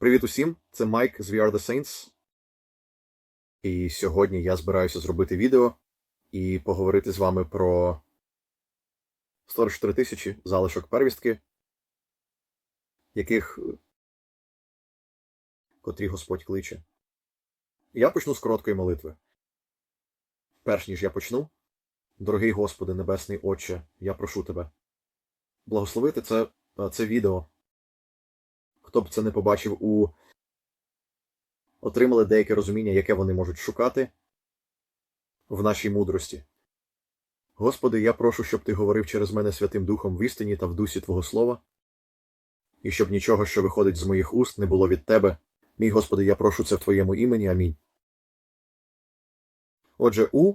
Привіт усім! Це Майк з Are The Saints. І сьогодні я збираюся зробити відео і поговорити з вами про 44 тисячі залишок первістки, яких котрі Господь кличе. Я почну з короткої молитви. Перш ніж я почну, дорогий Господи, Небесний Отче, я прошу тебе благословити це, це відео. Хто б це не побачив у отримали деяке розуміння, яке вони можуть шукати в нашій мудрості. Господи, я прошу, щоб Ти говорив через мене Святим Духом в істині та в дусі Твого Слова, і щоб нічого, що виходить з моїх уст, не було від Тебе. Мій Господи, я прошу це в Твоєму імені. Амінь. Отже, у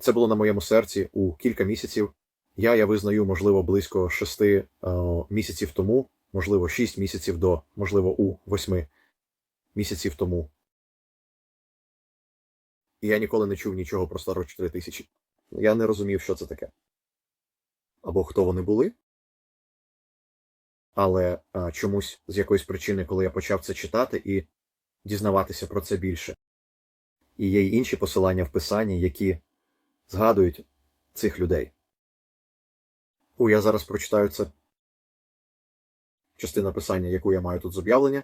це було на моєму серці у кілька місяців. Я я визнаю, можливо, близько шести е, місяців тому, можливо, шість місяців до, можливо, у восьми місяців тому. І я ніколи не чув нічого про 44 тисячі. Я не розумів, що це таке. Або хто вони були. Але а, чомусь з якоїсь причини, коли я почав це читати і дізнаватися про це більше. І є й інші посилання в писанні, які згадують цих людей. У я зараз прочитаю це частина писання, яку я маю тут з об'явлення.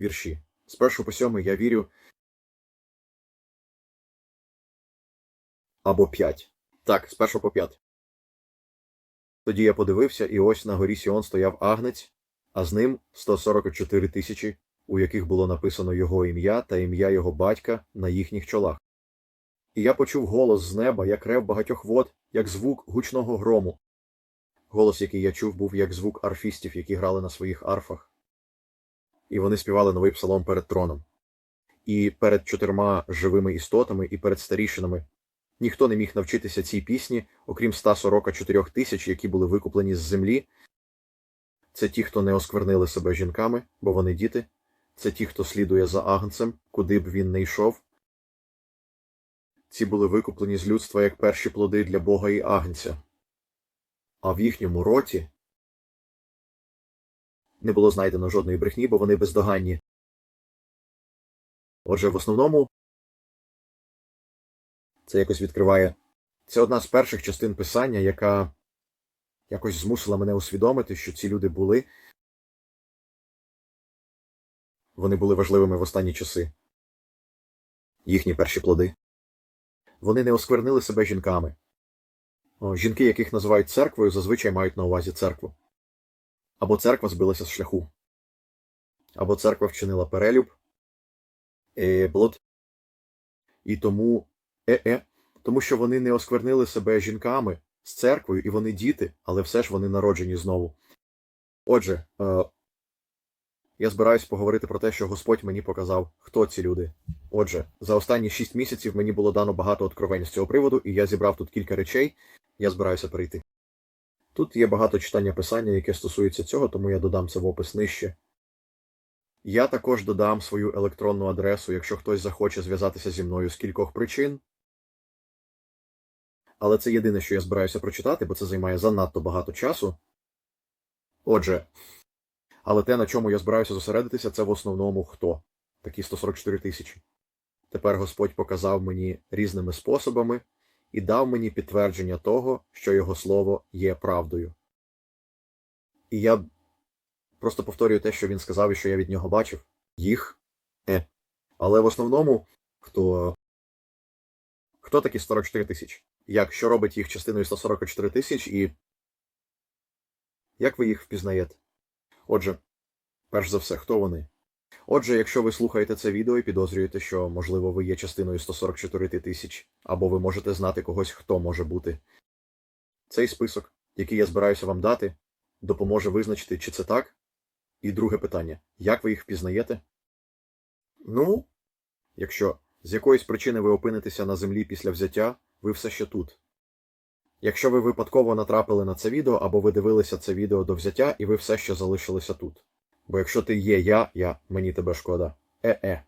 Вірші. З першого по сьомий я вірю. Або п'ять. Так, з першого по п'ять. Тоді я подивився, і ось на горі Сіон стояв агнець, а з ним 144 тисячі, у яких було написано його ім'я та ім'я його батька на їхніх чолах. І я почув голос з неба, як рев багатьох вод, як звук гучного грому. Голос, який я чув, був як звук арфістів, які грали на своїх арфах. І вони співали новий псалом перед троном. І перед чотирма живими істотами, і перед старішинами. Ніхто не міг навчитися цій пісні, окрім 144 тисяч, які були викуплені з землі. Це ті, хто не осквернили себе жінками, бо вони діти. Це ті, хто слідує за агнцем, куди б він не йшов. Ці були викуплені з людства як перші плоди для Бога і агнця. А в їхньому роті не було знайдено жодної брехні, бо вони бездоганні. Отже, в основному це якось відкриває. Це одна з перших частин писання, яка якось змусила мене усвідомити, що ці люди були. Вони були важливими в останні часи. Їхні перші плоди. Вони не осквернили себе жінками. О, жінки, яких називають церквою, зазвичай мають на увазі церкву. Або церква збилася з шляху, або церква вчинила перелюб, е. І тому е-е, тому що вони не осквернили себе жінками з церквою, і вони діти, але все ж вони народжені знову. Отже, е, я збираюсь поговорити про те, що Господь мені показав, хто ці люди. Отже, за останні шість місяців мені було дано багато откровень з цього приводу, і я зібрав тут кілька речей, я збираюся перейти. Тут є багато читання писання, яке стосується цього, тому я додам це в опис нижче. Я також додам свою електронну адресу, якщо хтось захоче зв'язатися зі мною з кількох причин. Але це єдине, що я збираюся прочитати, бо це займає занадто багато часу. Отже, але те, на чому я збираюся зосередитися, це в основному хто? Такі 144 тисячі. Тепер Господь показав мені різними способами і дав мені підтвердження того, що його слово є правдою. І я просто повторюю те, що він сказав і що я від нього бачив їх. Е. Але в основному, хто хто такі 44 тисячі? Як що робить їх частиною 144 тисяч і як ви їх впізнаєте? Отже, перш за все, хто вони? Отже, якщо ви слухаєте це відео і підозрюєте, що, можливо, ви є частиною 144 тисяч, або ви можете знати когось, хто може бути. Цей список, який я збираюся вам дати, допоможе визначити, чи це так. І друге питання: як ви їх впізнаєте? Ну, якщо з якоїсь причини ви опинитеся на землі після взяття, ви все ще тут. Якщо ви випадково натрапили на це відео, або ви дивилися це відео до взяття, і ви все ще залишилися тут. Бо якщо ти є я, я, мені тебе шкода. Е-е.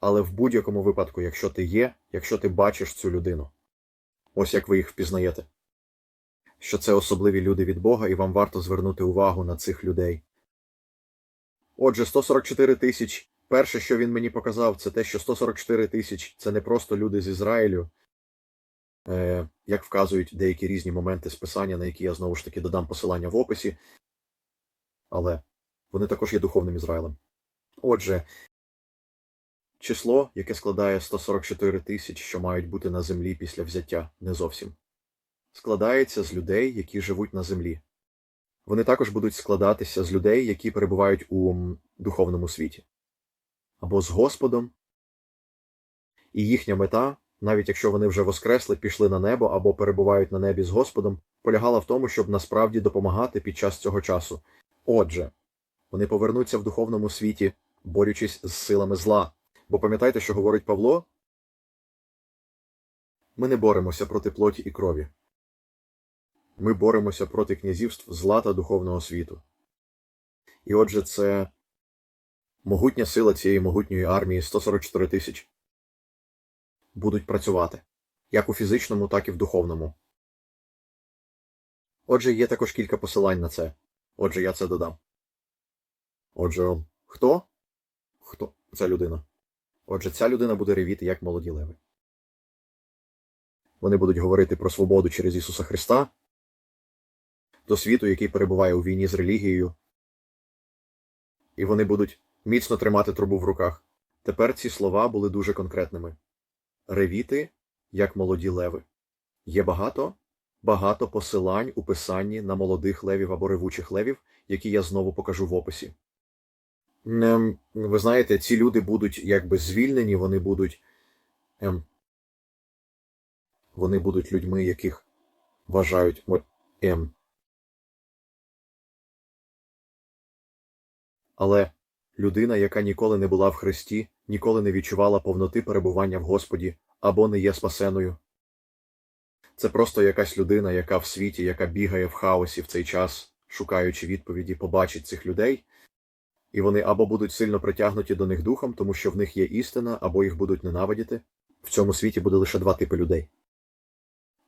Але в будь-якому випадку, якщо ти є, якщо ти бачиш цю людину, ось як ви їх впізнаєте, що це особливі люди від Бога, і вам варто звернути увагу на цих людей. Отже, 144 тисяч. Перше, що він мені показав, це те, що 144 тисяч це не просто люди з Ізраїлю, як вказують деякі різні моменти списання, на які я знову ж таки додам посилання в описі. Але вони також є духовним Ізраїлем. Отже, число, яке складає 144 тисячі, що мають бути на землі після взяття, не зовсім, складається з людей, які живуть на землі. Вони також будуть складатися з людей, які перебувають у духовному світі, або з Господом. І їхня мета, навіть якщо вони вже воскресли, пішли на небо або перебувають на небі з Господом, полягала в тому, щоб насправді допомагати під час цього часу. Отже, вони повернуться в духовному світі, борючись з силами зла. Бо пам'ятайте, що говорить Павло? Ми не боремося проти плоті і крові. Ми боремося проти князівств зла та духовного світу. І отже, це могутня сила цієї могутньої армії 144 тисяч будуть працювати як у фізичному, так і в духовному. Отже, є також кілька посилань на це. Отже, я це додам. Отже, хто? Хто ця людина? Отже, ця людина буде ревіти, як молоді леви. Вони будуть говорити про свободу через Ісуса Христа до світу, який перебуває у війні з релігією. І вони будуть міцно тримати трубу в руках. Тепер ці слова були дуже конкретними. Ревіти, як молоді леви. Є багато, багато посилань у писанні на молодих левів або ревучих левів, які я знову покажу в описі. Ем, ви знаєте, ці люди будуть якби звільнені, вони будуть. Ем, вони будуть людьми, яких вважають. о, Ем. Але людина, яка ніколи не була в Христі, ніколи не відчувала повноти перебування в Господі або не є спасеною. Це просто якась людина, яка в світі, яка бігає в хаосі в цей час, шукаючи відповіді, побачить цих людей, і вони або будуть сильно притягнуті до них духом, тому що в них є істина, або їх будуть ненавидіти. В цьому світі буде лише два типи людей.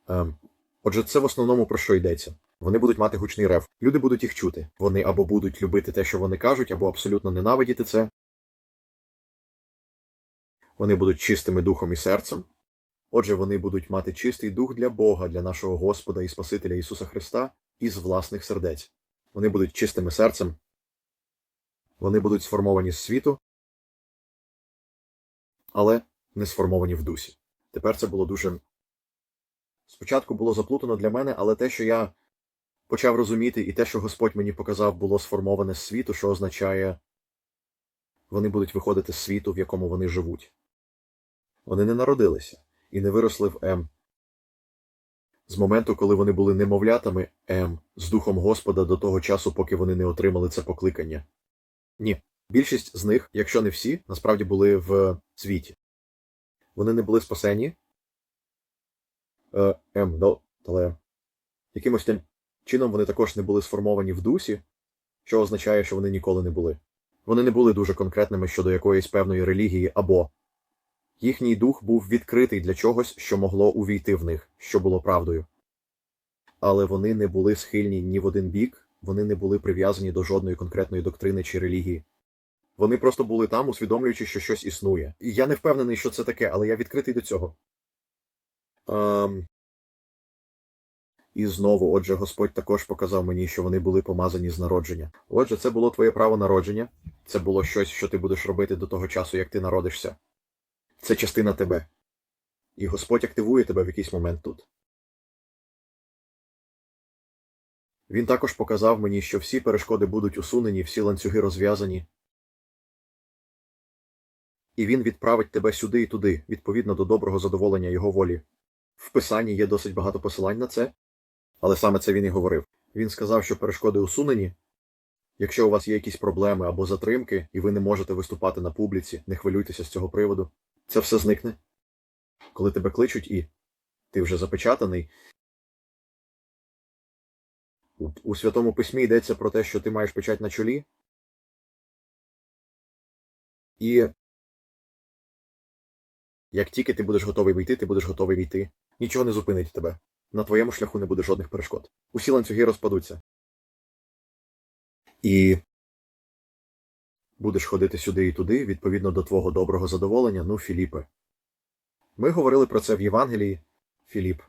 Ем, отже, це в основному про що йдеться. Вони будуть мати гучний рев. Люди будуть їх чути. Вони або будуть любити те, що вони кажуть, або абсолютно ненавидіти це. Вони будуть чистими духом і серцем. Отже, вони будуть мати чистий дух для Бога, для нашого Господа і Спасителя Ісуса Христа із власних сердець. Вони будуть чистими серцем. Вони будуть сформовані з світу, але не сформовані в дусі. Тепер це було дуже. Спочатку було заплутано для мене, але те, що я почав розуміти, і те, що Господь мені показав, було сформоване з світу, що означає, вони будуть виходити з світу, в якому вони живуть. Вони не народилися і не виросли в М. З моменту, коли вони були немовлятами М, з духом Господа до того часу, поки вони не отримали це покликання. Ні. Більшість з них, якщо не всі, насправді були в світі. Вони не були спасені. Е, М, ну, але якимось тим чином вони також не були сформовані в дусі, що означає, що вони ніколи не були. Вони не були дуже конкретними щодо якоїсь певної релігії або їхній дух був відкритий для чогось, що могло увійти в них, що було правдою. Але вони не були схильні ні в один бік, вони не були прив'язані до жодної конкретної доктрини чи релігії. Вони просто були там, усвідомлюючи, що щось існує. І я не впевнений, що це таке, але я відкритий до цього. Ем... І знову, отже, Господь також показав мені, що вони були помазані з народження. Отже, це було твоє право народження, це було щось, що ти будеш робити до того часу, як ти народишся. Це частина тебе. І Господь активує тебе в якийсь момент тут. Він також показав мені, що всі перешкоди будуть усунені, всі ланцюги розв'язані. І він відправить тебе сюди і туди, відповідно до доброго задоволення його волі. В писанні є досить багато посилань на це, але саме це він і говорив. Він сказав, що перешкоди усунені. Якщо у вас є якісь проблеми або затримки, і ви не можете виступати на публіці, не хвилюйтеся з цього приводу. Це все зникне. Коли тебе кличуть і ти вже запечатаний. У, у Святому Письмі йдеться про те, що ти маєш печать на чолі. І як тільки ти будеш готовий вийти, ти будеш готовий війти. Нічого не зупинить тебе. На твоєму шляху не буде жодних перешкод. Усі ланцюги розпадуться. І Будеш ходити сюди і туди, відповідно до твого доброго задоволення, ну, Філіпе. Ми говорили про це в Євангелії. Філіп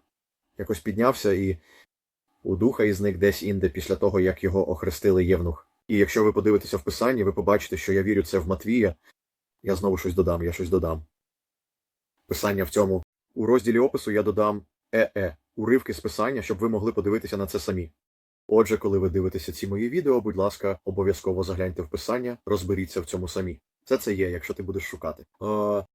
якось піднявся і у духа і зник десь інде після того, як його охрестили Євнух. І якщо ви подивитеся в Писанні, ви побачите, що я вірю це в Матвія. Я знову щось додам, я щось додам. Писання в цьому. У розділі опису я додам е-е, уривки з писання, щоб ви могли подивитися на це самі. Отже, коли ви дивитеся ці мої відео, будь ласка, обов'язково загляньте в писання, розберіться в цьому самі. Це це є, якщо ти будеш шукати. Е...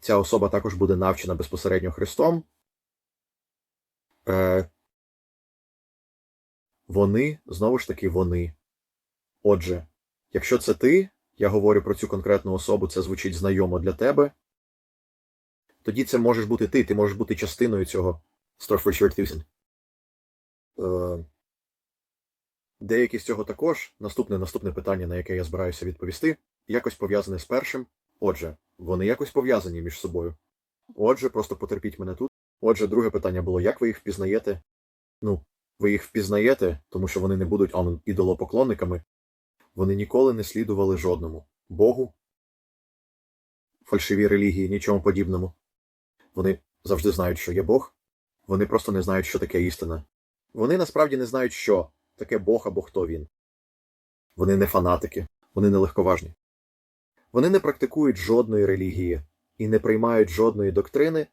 Ця особа також буде навчена безпосередньо Христом. Е... Вони, знову ж таки, вони. Отже, якщо це ти, я говорю про цю конкретну особу, це звучить знайомо для тебе, тоді це можеш бути ти, ти можеш бути частиною цього Starfish 1000. Е, Деякі з цього також, наступне наступне питання, на яке я збираюся відповісти, якось пов'язане з першим. Отже, вони якось пов'язані між собою. Отже, просто потерпіть мене тут. Отже, друге питання було, як ви їх впізнаєте? Ну, ви їх впізнаєте, тому що вони не будуть ан, ідолопоклонниками. Вони ніколи не слідували жодному Богу, фальшивій релігії, нічому подібному. Вони завжди знають, що є Бог, вони просто не знають, що таке істина. Вони насправді не знають, що таке Бог або хто він. Вони не фанатики, вони не легковажні. Вони не практикують жодної релігії і не приймають жодної доктрини,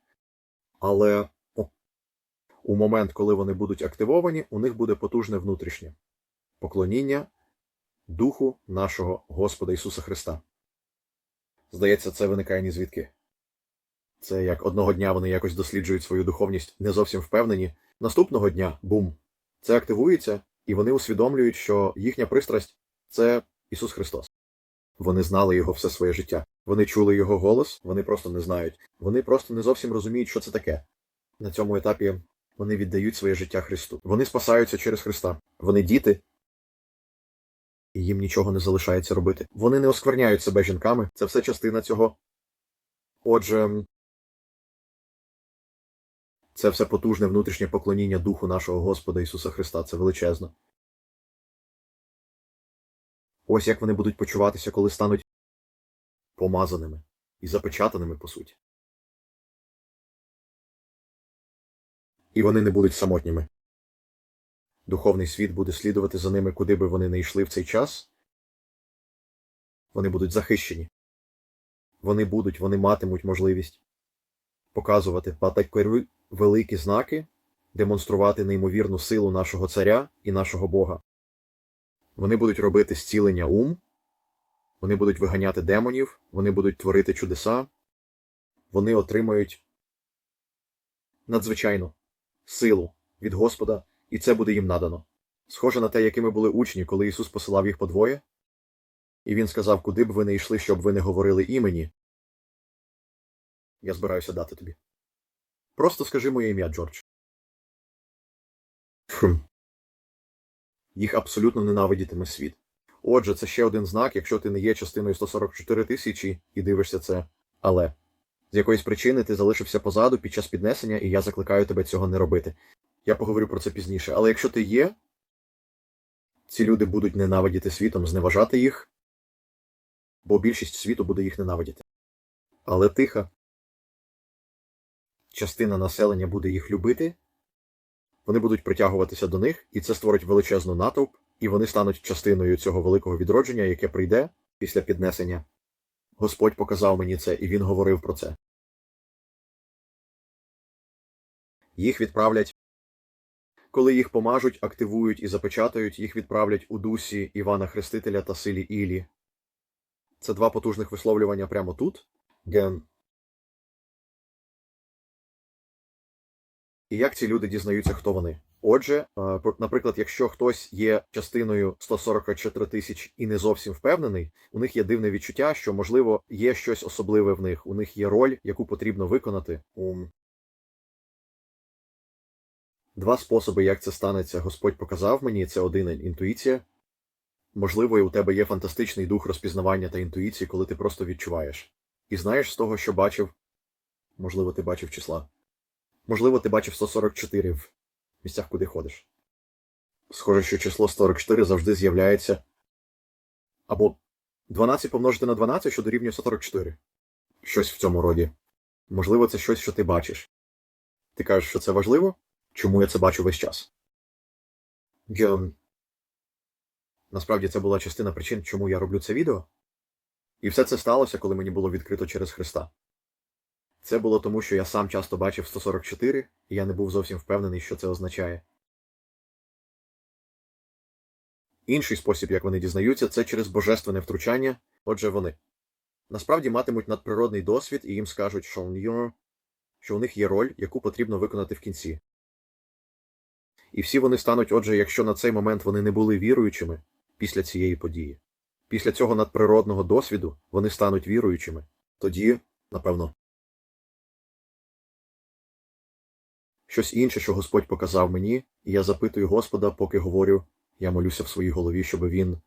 але о, у момент, коли вони будуть активовані, у них буде потужне внутрішнє поклоніння Духу нашого Господа Ісуса Христа. Здається, це виникає ні звідки. Це як одного дня вони якось досліджують свою духовність, не зовсім впевнені. Наступного дня бум! Це активується, і вони усвідомлюють, що їхня пристрасть це Ісус Христос. Вони знали його все своє життя. Вони чули його голос, вони просто не знають. Вони просто не зовсім розуміють, що це таке. На цьому етапі вони віддають своє життя Христу. Вони спасаються через Христа. Вони діти, і їм нічого не залишається робити. Вони не оскверняють себе жінками. Це все частина цього. Отже, це все потужне внутрішнє поклоніння Духу нашого Господа Ісуса Христа. Це величезно. Ось як вони будуть почуватися, коли стануть помазаними і запечатаними, по суті. І вони не будуть самотніми. Духовний світ буде слідувати за ними, куди би вони не йшли в цей час. Вони будуть захищені. Вони будуть, вони матимуть можливість показувати патакери великі знаки, демонструвати неймовірну силу нашого царя і нашого Бога. Вони будуть робити зцілення ум, вони будуть виганяти демонів, вони будуть творити чудеса, вони отримають надзвичайну силу від Господа, і це буде їм надано. Схоже на те, якими були учні, коли Ісус посилав їх подвоє, і Він сказав, куди б ви не йшли, щоб ви не говорили імені. Я збираюся дати тобі. Просто скажи моє ім'я, Джордж. Хм. Їх абсолютно ненавидітиме світ. Отже, це ще один знак, якщо ти не є частиною 144 тисячі і дивишся це. Але з якоїсь причини ти залишився позаду під час піднесення, і я закликаю тебе цього не робити. Я поговорю про це пізніше. Але якщо ти є, ці люди будуть ненавидіти світом, зневажати їх, бо більшість світу буде їх ненавидіти. Але тиха частина населення буде їх любити, вони будуть притягуватися до них, і це створить величезну натовп, і вони стануть частиною цього великого відродження, яке прийде після піднесення. Господь показав мені це, і він говорив про це. Їх відправлять, коли їх помажуть, активують і запечатають, їх відправлять у дусі Івана Хрестителя та силі Ілі. Це два потужних висловлювання прямо тут. Ген. І як ці люди дізнаються, хто вони? Отже, наприклад, якщо хтось є частиною 144 тисяч і не зовсім впевнений, у них є дивне відчуття, що, можливо, є щось особливе в них, у них є роль, яку потрібно виконати. Два способи, як це станеться, Господь показав мені, це один інтуїція. Можливо, і у тебе є фантастичний дух розпізнавання та інтуїції, коли ти просто відчуваєш. І знаєш з того, що бачив, можливо, ти бачив числа. Можливо, ти бачив 144 в місцях, куди ходиш. Схоже, що число 44 завжди з'являється. Або 12 помножити на 12, що дорівнює 144. Щось в цьому роді. Можливо, це щось, що ти бачиш. Ти кажеш, що це важливо? Чому я це бачу весь час? Я... Насправді це була частина причин, чому я роблю це відео. І все це сталося, коли мені було відкрито через Христа. Це було тому, що я сам часто бачив 144, і я не був зовсім впевнений, що це означає. Інший спосіб, як вони дізнаються, це через божественне втручання. Отже, вони насправді матимуть надприродний досвід, і їм скажуть, що, що у них є роль, яку потрібно виконати в кінці. І всі вони стануть, отже, якщо на цей момент вони не були віруючими після цієї події. Після цього надприродного досвіду вони стануть віруючими. Тоді, напевно, щось інше, що Господь показав мені, і я запитую Господа, поки говорю, я молюся в своїй голові, щоб він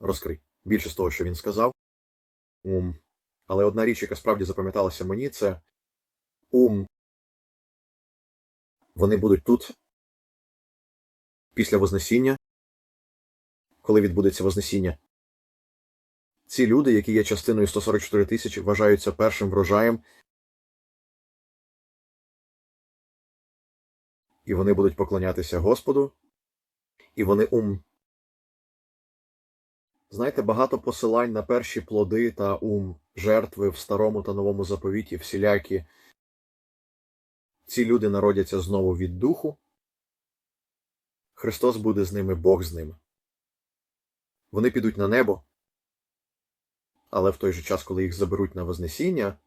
розкрив. Більше з того, що він сказав. Ум. Але одна річ, яка справді запам'яталася мені, це ум. Вони будуть тут після Вознесіння, коли відбудеться Вознесіння. Ці люди, які є частиною 144 тисячі, вважаються першим врожаєм, і вони будуть поклонятися Господу, і вони ум. Знаєте, багато посилань на перші плоди та ум, жертви в старому та новому заповіті, всілякі. Ці люди народяться знову від духу. Христос буде з ними, Бог з ними. Вони підуть на небо, але в той же час, коли їх заберуть на Вознесіння,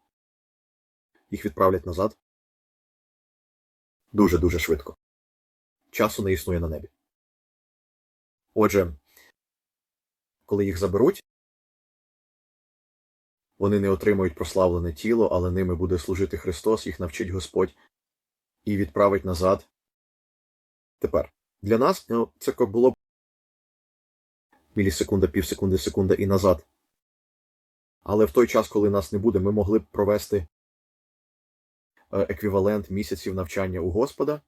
їх відправлять назад дуже-дуже швидко. Часу не існує на небі. Отже, коли їх заберуть, вони не отримують прославлене тіло, але ними буде служити Христос, їх навчить Господь і відправить назад. Тепер для нас ну, це було б мілісекунда, півсекунди, секунда і назад. Але в той час, коли нас не буде, ми могли б провести еквівалент місяців навчання у Господа,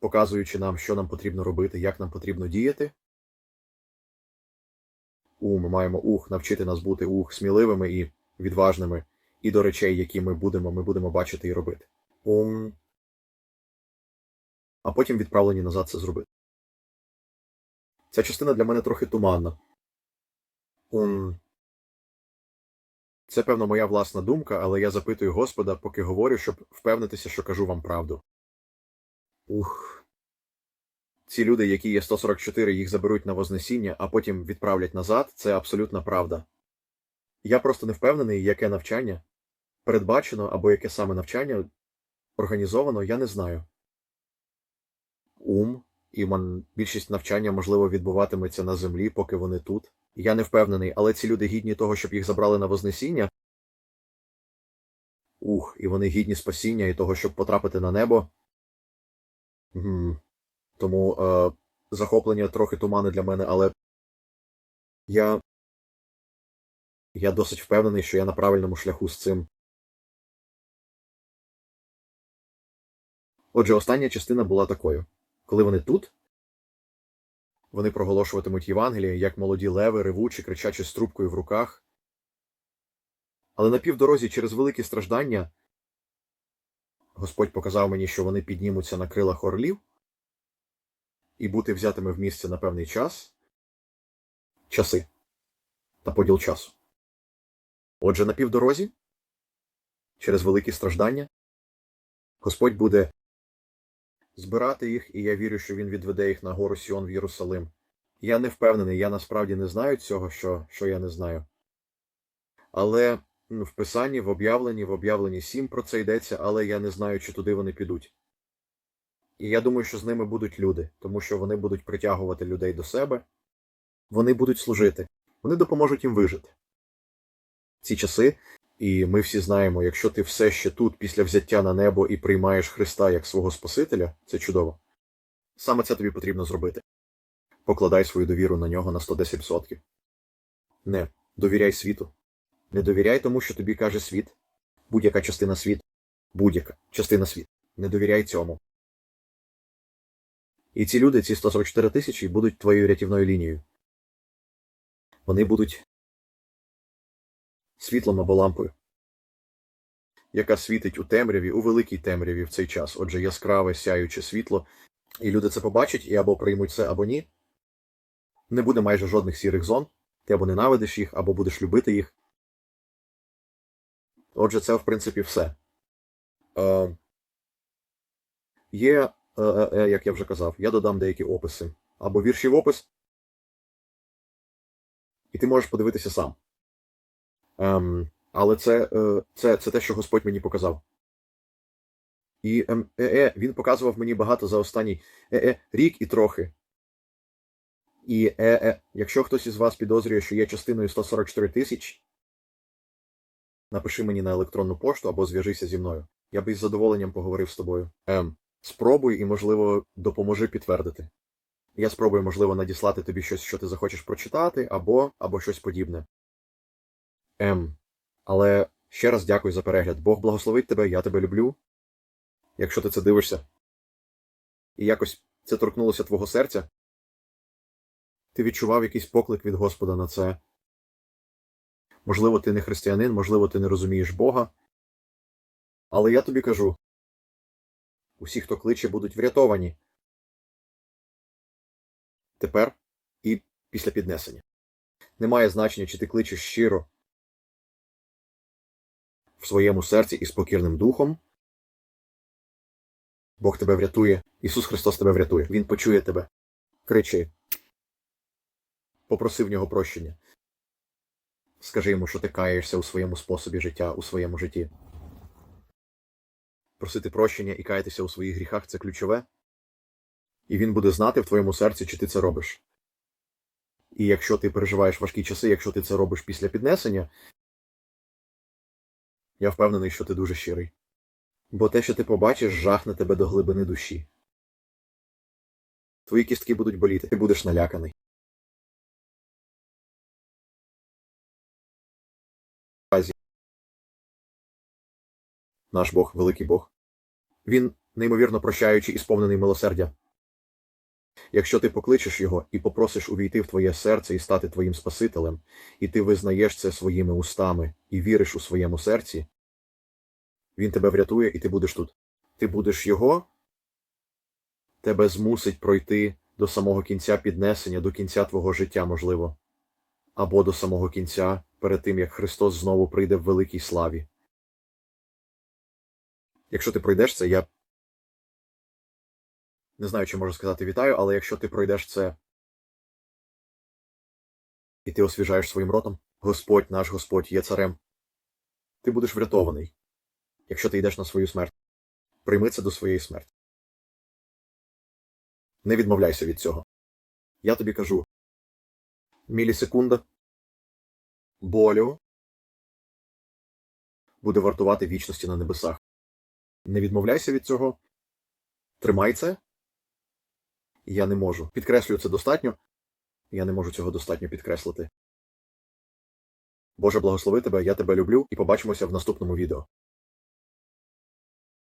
показуючи нам, що нам потрібно робити, як нам потрібно діяти. У, ми маємо ух, навчити нас бути ух сміливими і відважними, і до речей, які ми будемо, ми будемо бачити і робити. Ум. А потім відправлені назад це зробити. Ця частина для мене трохи туманна. Ум. Це, певно, моя власна думка, але я запитую Господа, поки говорю, щоб впевнитися, що кажу вам правду. Ух. Ці люди, які є 144, їх заберуть на Вознесіння, а потім відправлять назад, це абсолютна правда. Я просто не впевнений, яке навчання передбачено або яке саме навчання організовано, я не знаю. Ум і більшість навчання, можливо, відбуватиметься на землі, поки вони тут. Я не впевнений, але ці люди гідні того, щоб їх забрали на Вознесіння. Ух, і вони гідні спасіння і того, щоб потрапити на небо. Гм. Тому е, захоплення трохи тумани для мене, але я. Я досить впевнений, що я на правильному шляху з цим. Отже, остання частина була такою. Коли вони тут, вони проголошуватимуть Євангеліє, як молоді леви, ревучі, кричачи з трубкою в руках. Але на півдорозі через великі страждання Господь показав мені, що вони піднімуться на крилах орлів і бути взятими в місце на певний час, часи та поділ часу. Отже, на півдорозі, через великі страждання, Господь буде збирати їх, і я вірю, що він відведе їх на гору Сіон в Єрусалим. Я не впевнений, я насправді не знаю цього, що, що я не знаю. Але в Писанні, в об'явленні, в об'явленні 7 про це йдеться, але я не знаю, чи туди вони підуть. І я думаю, що з ними будуть люди, тому що вони будуть притягувати людей до себе, вони будуть служити, вони допоможуть їм вижити. Ці часи, і ми всі знаємо, якщо ти все ще тут після взяття на небо і приймаєш Христа як свого Спасителя, це чудово. Саме це тобі потрібно зробити. Покладай свою довіру на нього на 110%. Не довіряй світу. Не довіряй тому, що тобі каже світ. Будь-яка частина світу. Будь-яка частина світу. Не довіряй цьому. І ці люди, ці 144 тисячі, будуть твоєю рятівною лінією. Вони будуть світлом або лампою, яка світить у темряві, у великій темряві в цей час. Отже, яскраве, сяюче світло, і люди це побачать і або приймуть це, або ні. Не буде майже жодних сірих зон. Ти або ненавидиш їх, або будеш любити їх. Отже, це, в принципі, все. Е, є, е, е, е, як я вже казав, я додам деякі описи. Або вірші в опис. І ти можеш подивитися сам. Ем, але це, е, це, це те, що Господь мені показав. І ем, е, е, він показував мені багато за останній е, е, рік і трохи. І е, е, якщо хтось із вас підозрює, що є частиною 144 тисяч, напиши мені на електронну пошту або зв'яжися зі мною. Я би із задоволенням поговорив з тобою. Ем, спробуй і, можливо, допоможи підтвердити. Я спробую, можливо, надіслати тобі щось, що ти захочеш прочитати, або, або щось подібне. Ем, але ще раз дякую за перегляд. Бог благословить тебе, я тебе люблю. Якщо ти це дивишся, і якось це торкнулося твого серця, ти відчував якийсь поклик від Господа на це. Можливо, ти не християнин, можливо, ти не розумієш Бога. Але я тобі кажу: усі, хто кличе, будуть врятовані. Тепер і після піднесення. Немає значення, чи ти кличеш щиро в своєму серці і спокірним духом. Бог тебе врятує, Ісус Христос тебе врятує. Він почує тебе. Кричи. Попроси в нього прощення. Скажи йому, що ти каєшся у своєму способі життя, у своєму житті. Просити прощення і каятися у своїх гріхах це ключове. І він буде знати в твоєму серці, чи ти це робиш. І якщо ти переживаєш важкі часи, якщо ти це робиш після піднесення, я впевнений, що ти дуже щирий. Бо те, що ти побачиш, жахне тебе до глибини душі. Твої кістки будуть боліти, ти будеш наляканий. Наш Бог, великий Бог. Він неймовірно прощаючий і сповнений милосердя. Якщо ти покличеш його і попросиш увійти в твоє серце і стати твоїм Спасителем, і ти визнаєш це своїми устами і віриш у своєму серці, він тебе врятує, і ти будеш тут. Ти будеш його, тебе змусить пройти до самого кінця піднесення, до кінця твого життя, можливо, або до самого кінця, перед тим, як Христос знову прийде в великій славі. Якщо ти пройдеш це, я не знаю, чи можу сказати вітаю, але якщо ти пройдеш це і ти освіжаєш своїм ротом, Господь, наш Господь, є царем, ти будеш врятований, якщо ти йдеш на свою смерть. Прийми це до своєї смерті. Не відмовляйся від цього. Я тобі кажу мілісекунда болю буде вартувати вічності на небесах. Не відмовляйся від цього. Тримай це. Я не можу. Підкреслюю це достатньо. Я не можу цього достатньо підкреслити. Боже, благослови тебе, я тебе люблю, і побачимося в наступному відео.